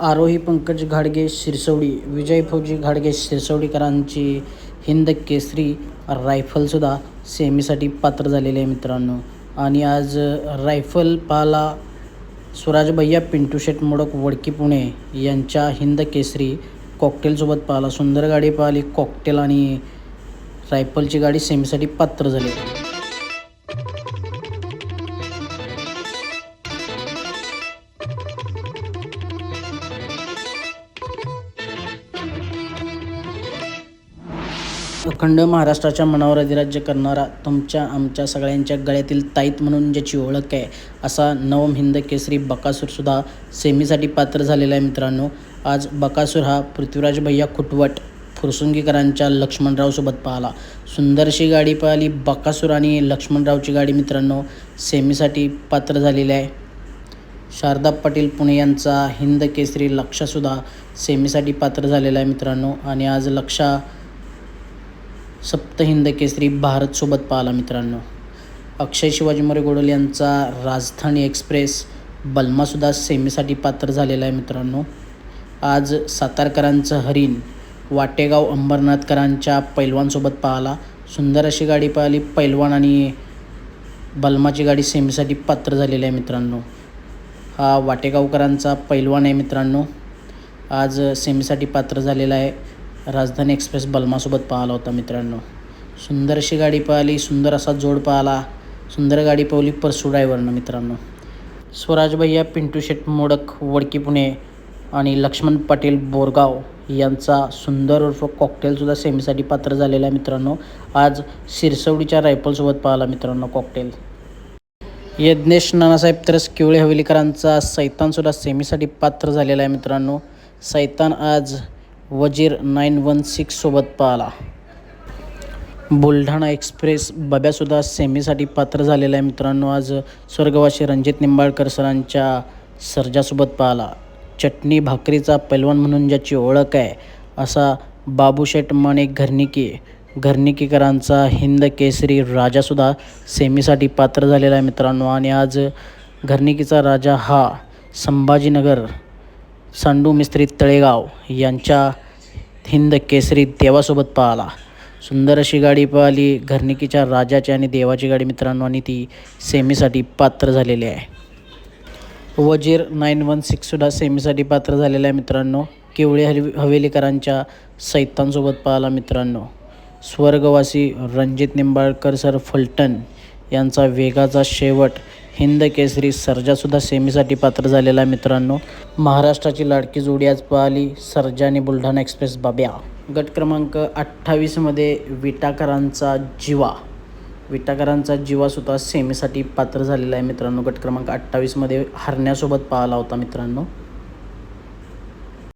आरोही पंकज घाडगे शिरसवडी विजय फौजी घाडगे शिरसवडीकरांची हिंद केसरी रायफलसुद्धा सेमीसाठी पात्र झालेले आहे मित्रांनो. आणि आज रायफल पाला स्वराज भैया पिंटू शेट मोडक वडकी पुणे यांच्या हिंद केसरी कॉकटेलसोबत पाहिला सुंदर गाडी पाहिली. कॉकटेल आणि रायफलची गाडी सेमीसाठी पात्र झाली. अखंड महाराष्ट्राच्या मनावर अधिराज्य करणारा तुमच्या आमच्या सगळ्यांच्या गळ्यातील ताईत म्हणून ज्याची ओळख आहे असा नवम हिंद केसरी बकासूरसुद्धा सेमीसाठी पात्र झालेला आहे मित्रांनो. आज बकासूर हा पृथ्वीराज भैया खुटवट फुरसुंगीकरांच्या लक्ष्मणरावसोबत पाहिला. सुंदरशी गाडी पाहिली बकासूर आणि लक्ष्मणरावची गाडी मित्रांनो सेमीसाठी पात्र झालेली आहे. शारदा पाटील पुणे यांचा हिंद केसरी लक्षासुद्धा सेमीसाठी पात्र झालेला आहे मित्रांनो. आणि आज लक्षा सप्तहिंद केसरी भारतसोबत पाहिला मित्रांनो. अक्षय शिवाजी मोरे गोडल यांचा राजधानी एक्सप्रेस बल्मासुद्धा सेमीसाठी पात्र झालेला आहे मित्रांनो. आज सातारकरांचं हरिण वाटेगाव अंबरनाथकरांच्या पैलवानसोबत पाहिला. सुंदर अशी गाडी पाहिली. पैलवान आणि बलमाची गाडी सेमीसाठी पात्र झालेली आहे मित्रांनो. हा वाटेगावकरांचा पैलवान आहे मित्रांनो. आज सेमीसाठी पात्र झालेला आहे. राजधानी एक्सप्रेस बलमासोबत पाहिला होता मित्रांनो. सुंदर अशी गाडी पाहिली सुंदर असा जोड पाहिला सुंदर गाडी पावली परसू ड्रायव्हरनं मित्रांनो. स्वराज भैया पिंटू शेट मोडक वडकी पुणे आणि लक्ष्मण पाटील बोरगाव यांचा सुंदर उर्फ कॉकटेलसुद्धा सेमीसाठी पात्र झालेला आहे मित्रांनो. आज शिरसवडीच्या रायफलसोबत पाहिला मित्रांनो कॉकटेल यज्ञेश नानासाहेब तरस किवळे हवेलीकरांचा सैतानसुद्धा सेमीसाठी पात्र झालेला आहे मित्रांनो. सैतान आज वजीर नाईन वन सिक्ससोबत पाहिला. बुलढाणा एक्सप्रेस बब्यासुद्धा सेमीसाठी पात्र झालेला आहे मित्रांनो. आज स्वर्गवासी रणजित निंबाळकर सरांच्या सर्जासोबत पाहिला. चटणी भाकरीचा पैलवान म्हणून ज्याची ओळख आहे असा बाबूशेठ माणिक घरनिकी घरनिकीकरांचा हिंद केसरी राजासुद्धा सेमीसाठी पात्र झालेला आहे मित्रांनो. आणि आज घरनिकीचा राजा हा संभाजीनगर सांडू मिस्त्री तळेगाव यांच्या हिंद केसरी देवासोबत पाहिला. सुंदर अशी गाडी पाहिली. घरनिकीच्या राजाची आणि देवाची गाडी मित्रांनो आणि ती सेमीसाठी पात्र झालेली आहे. वजीर नाईन वन सिक्ससुद्धा सेमीसाठी पात्र झालेला आहे मित्रांनो. केवळे हवी हवेलीकरांच्या सैतांसोबत पाहिला मित्रांनो. स्वर्गवासी रणजित निंबाळकर सर फलटण यांचा वेगाचा शेवट हिंद केसरी सर्जासुद्धा सेमीसाठी पात्र झालेला आहे मित्रांनो. महाराष्ट्राची लाडकी जोडी आज पाहिली सर्जा आणि बुलढाणा एक्सप्रेस. बाब्या गट क्रमांक अठ्ठावीसमध्ये विटाकरांचा जिवा. विटाकरांचा जीवासुद्धा सेमीसाठी पात्र झालेला आहे मित्रांनो. गट क्रमांक अठ्ठावीसमध्ये हरण्यासोबत पाहिला होता मित्रांनो.